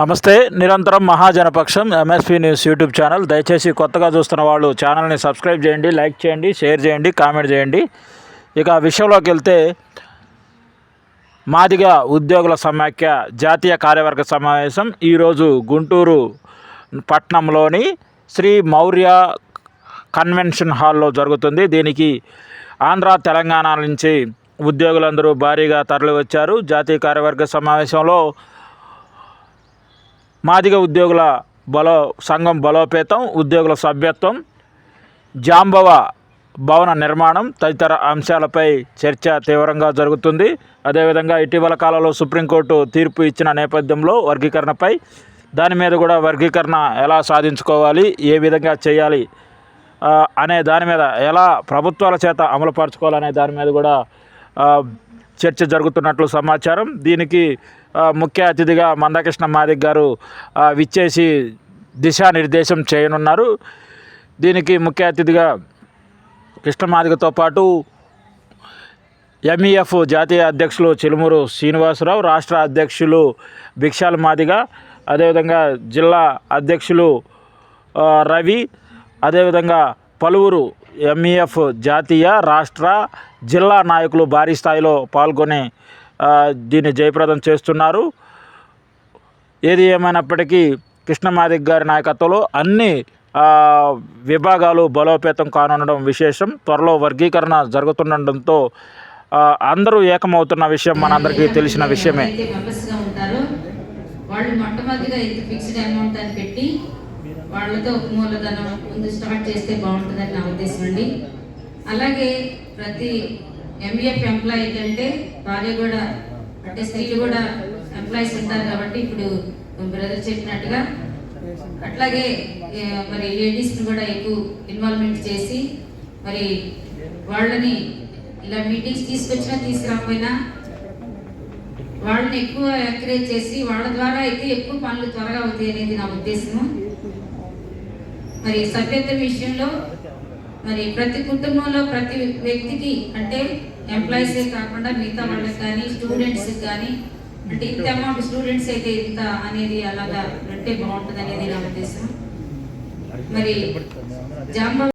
నమస్తే నిరంతరం మహాజనపక్షం ఎంఎస్పీ న్యూస్ యూట్యూబ్ ఛానల్. దయచేసి కొత్తగా చూస్తున్న వాళ్ళు ఛానల్ని సబ్స్క్రైబ్ చేయండి లైక్ చేయండి షేర్ చేయండి కామెంట్ చేయండి. ఇక విషయంలోకి వెళ్తే మాదిగ ఉద్యోగుల సమాఖ్య జాతీయ కార్యవర్గ సమావేశం ఈరోజు గుంటూరు పట్టణంలోని శ్రీ మౌర్య కన్వెన్షన్ హాల్లో జరుగుతుంది. దీనికి ఆంధ్ర తెలంగాణ నుంచి ఉద్యోగులందరూ భారీగా తరలివచ్చారు. జాతీయ కార్యవర్గ సమావేశంలో మాదిగ ఉద్యోగుల బలో సంఘం బలోపేతం ఉద్యోగుల సభ్యత్వం జాంబవ భవన నిర్మాణం తదితర అంశాలపై చర్చ తీవ్రంగా జరుగుతుంది. అదేవిధంగా ఇటీవల కాలంలో సుప్రీంకోర్టు తీర్పు ఇచ్చిన నేపథ్యంలో వర్గీకరణపై దాని మీద కూడా వర్గీకరణ ఎలా సాధించుకోవాలి ఏ విధంగా చేయాలి అనే దాని మీద ఎలా ప్రభుత్వాల చేత అమలుపరచుకోవాలనే దాని మీద కూడా చర్చ జరుగుతున్నట్లు సమాచారం. దీనికి ముఖ్య అతిథిగా మందకృష్ణ మాదిక్ గారు విచ్చేసి దిశానిర్దేశం చేయనున్నారు. దీనికి ముఖ్య అతిథిగా కృష్ణ మాదిగతో పాటు ఎంఈఎఫ్ జాతీయ అధ్యక్షులు చిలుమూరు శ్రీనివాసరావు రాష్ట్ర అధ్యక్షులు భిక్షాల మాదిగ అదేవిధంగా జిల్లా అధ్యక్షులు రవి అదేవిధంగా పలువురు ఎంఈఎఫ్ జాతీయ రాష్ట్ర జిల్లా నాయకులు భారీ స్థాయిలో పాల్గొని దీన్ని జయప్రదం చేస్తున్నారు. ఏది ఏమైనప్పటికీ కృష్ణమాదిక్ గారి నాయకత్వంలో అన్ని విభాగాలు బలోపేతం కానుండడం విశేషం. త్వరలో వర్గీకరణ జరుగుతుండడంతో అందరూ ఏకమవుతున్న విషయం మనందరికీ తెలిసిన విషయమే. వాళ్ళు మొట్టమొదటిగా ఇంత ఫిక్స్డ్ అమౌంట్ అని పెట్టి వాళ్ళతో ఒక మూలధనం ముందు స్టార్ట్ చేస్తే బాగుంటుందని నా ఉద్దేశం అండి. అలాగే ప్రతి ఎంఈఎఫ్ ఎంప్లాయీ కంటే భార్య కూడా అంటే స్త్రీలు కూడా ఎంప్లాయీస్ ఉంటారు కాబట్టి ఇప్పుడు బ్రదర్ చెప్పినట్టుగా. అట్లాగే మరి లేడీస్ని కూడా ఎక్కువ ఇన్వాల్వ్మెంట్ చేసి మరి వాళ్ళని ఇలా మీటింగ్స్ తీసుకొచ్చినా తీసుకురాకపోయినా వాళ్ళని ఎక్కువ ఎంకరేజ్ చేసి వాళ్ళ ద్వారా అయితే ఎక్కువ పనులు త్వరగా అవుతాయి అనేది నా ఉద్దేశము. మరి సభ్యత విషయంలో మరి ప్రతి కుటుంబంలో ప్రతి వ్యక్తికి అంటే ఎంప్లాయీసే కాకుండా మిగతా వాళ్ళకి కానీ స్టూడెంట్స్ కానీ అంటే ఇంత అమౌంట్ స్టూడెంట్స్ అయితే ఇంత అనేది అలాగా అంటే బాగుంటుంది అనేది నా ఉద్దేశం మరి జాంబ